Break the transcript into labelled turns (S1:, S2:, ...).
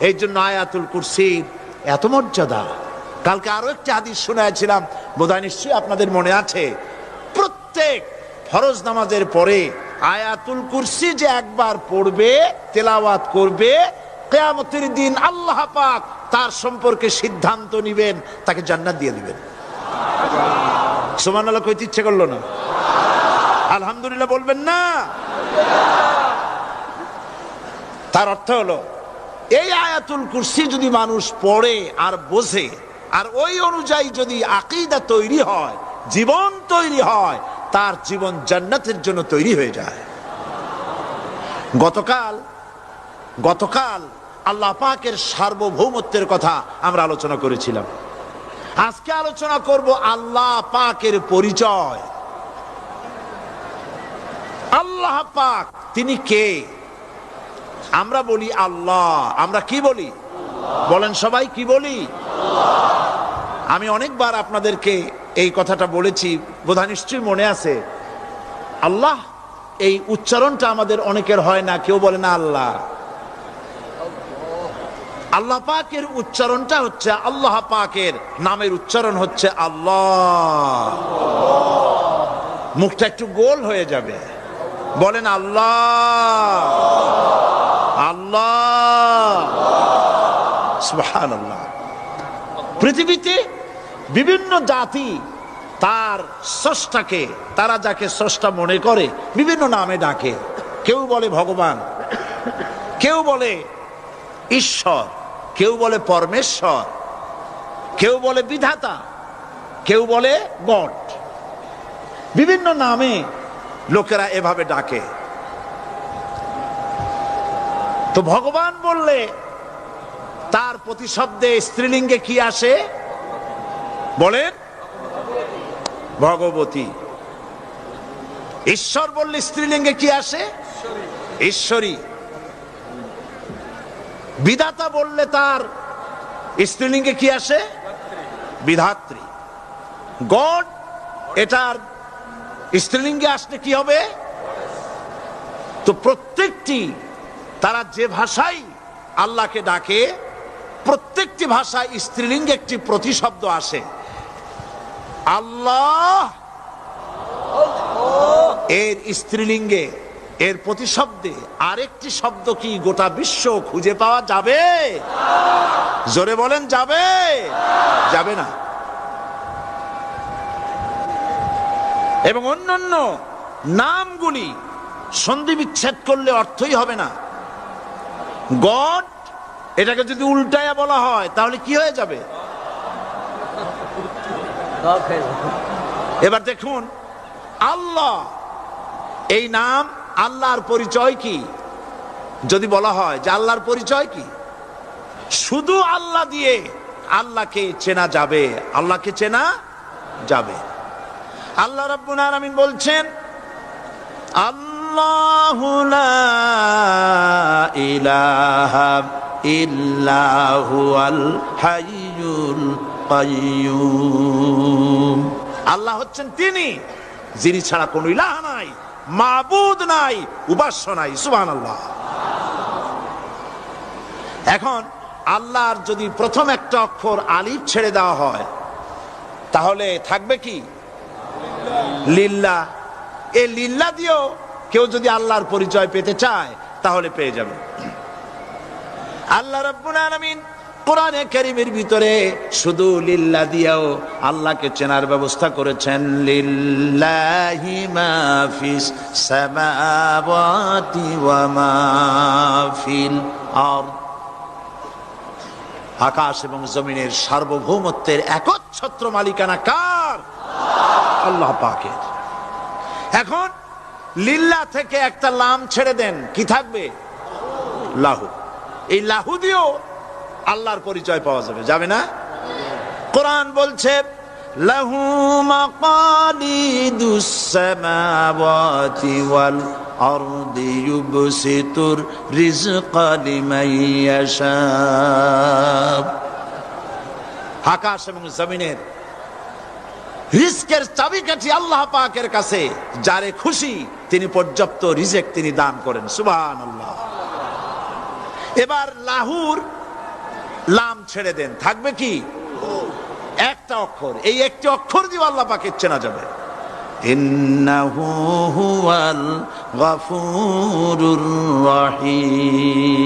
S1: এই জন্য আয়াতুল কুরসির এত মর্যাদা। কালকে আরও একটি হাদিস শোনাছিলাম বোধহয় নিশ্চয়ই আপনাদের মনে আছে। প্রত্যেক ফরজ নামাজের পরে আয়াতুল কুরসি যে একবার পড়বে, তেলাওয়াত করবে, কেয়ামতের দিন আল্লাহ পাক তার সম্পর্কে সিদ্ধান্ত নিবেন, তাকে জান্নাত দিয়ে দিবেন। সোমান আল্লাহ কইতে ইচ্ছে করল না? আলহামদুলিল্লাহ বলবেন না। তার অর্থ হলো এই আয়াতুল কুরসি যদি মানুষ পড়ে আর বোঝে, আর ওই অনুযায়ী যদি আকিদা তৈরি হয়, জীবন তৈরি হয়, তার জীবন জান্নাতের জন্য তৈরি হয়ে যায়। গতকাল গতকাল আল্লাহ পাকের সার্বভৌমত্বের কথা আমরা আলোচনা করেছিলাম। আজকে আলোচনা করব আল্লাহ পাকের পরিচয়। আল্লাহ পাক, তিনি কে? আমরা বলি আল্লাহ। আমরা কি বলি? বলেন সবাই, কি বলি? আমি অনেকবার আপনাদেরকে এই কথাটা বলেছি, বোধহয় নিশ্চয়ই মনে আছে। আল্লাহ, এই উচ্চারণটা আমাদের অনেকের হয় না, কেউ বলে না আল্লাহ। আল্লাহ পাকের উচ্চারণটা হচ্ছে আল্লাহ পাকের, নামের উচ্চারণ হচ্ছে আল্লাহ। মুখটা একটু গোল হয়ে যাবে। বলেন আল্লাহ। আল্লাহ পৃথিবীতে বিভিন্ন জাতি তার স্রষ্টাকে, তারা যাকে স্রষ্টা মনে করে, বিভিন্ন নামে ডাকে। কেউ বলে ভগবান, কেউ বলে ঈশ্বর, কেউ বলে পরমেশ্বর, কেউ বলে বিধাতা, কেউ বলে গড। বিভিন্ন নামে লোকেরা এভাবে ডাকে। তো ভগবান বললে, তার প্রতিশব্দে স্ত্রীলিঙ্গে কি আসে? বলেন, ভগবতী। ঈশ্বর বললে স্ত্রীলিঙ্গে কি আসে? ঈশ্বরী। বিধাতা বললে তার স্ত্রীলিঙ্গে কি আসে? বিধাত্রী। গড, এটার স্ত্রীলিঙ্গে আসলে কি হবে? তো প্রত্যেকটি তারা যে ভাষাই আল্লাহকে ডাকে, প্রত্যেকটি ভাষায় স্ত্রীলিঙ্গে একটি প্রতিশব্দ আসে। আল্লাহ এর স্ত্রীলিঙ্গে, এর প্রতিশব্দে আরেকটি শব্দ কি গোটা বিশ্ব খুঁজে পাওয়া যাবে? জোরে বলেন, যাবে? যাবে না। এবং অন্যান্য নামগুলি সন্ধি বিচ্ছেদ করলে অর্থই হবে না। গড? এটাকে যদি উল্টায়া বলা হয় তাহলে কি হয়ে যাবে? এবার দেখুন আল্লাহ এই নাম আল্লাহর পরিচয় কি? যদি বলা হয় যে আল্লাহর পরিচয় কি? শুধু আল্লাহ দিয়ে আল্লাহকে চেনা যাবে আল্লাহকে চেনা যাবে। আল্লাহ রাব্বুল আলামিন বলছেন আল্লাহু ইলাহা ইল্লাহু আল হাইয়ুল কাইয়্যুম আল্লাহ হচ্ছেন তিনি, যিনি ছাড়া কোনো ইলাহ নাই, মাবুদ নাই, উপাস্য নাই, সুবহানাল্লাহ। এখন আল্লাহর যদি প্রথম একটা অক্ষর আলিফ ছেড়ে দেওয়া হয়, তাহলে থাকবে কি? লিল্লা। এ লিল্লা দিয়েও কেউ যদি আল্লাহর পরিচয় পেতে চায় তাহলে পেয়ে যাবে। আল্লাহ রাব্বুল আলামিন কোরআনে কারীমের ভিতরে শুধু লিল্লা দিয়াও আল্লাহকে চেনার ব্যবস্থা করেছেন, লিল্লাহি মা ফিস সামাওয়াতি ওয়া মা ফিল আরদ। আকাশ এবং জমিনের সার্বভৌমত্বের একচ্ছত্র মালিকানা কার? আল্লাহ পাকের। লিল্লা থেকে একটা লাম ছেড়ে দেন। কি থাকবে? লাহু। এই লাহু দিয়েও আল্লাহর পরিচয় পাওয়া যাবে। যাবে না? কোরআন বলছে, লাহু মাকালিদুস সামাওয়াতি ওয়াল আরদি ইউবসিতুর রিজকা লিমান ইয়াশা। আকাশ এবং জমিনের রিস্কের চাবিকাঠি আল্লাহ পাকের কাছে। যারে খুশি তিনি পর্যাপ্ত রিজেক তিনি দান করেন সুবান এবার লাহুর লাম ছেড়ে দেন। থাকবে কি? একটা অক্ষর। এই একটি অক্ষর দিয়ে আল্লাহ পাকে চেনা যাবে। ইন্নাহু হুয়াল গাফুরুর রহিম।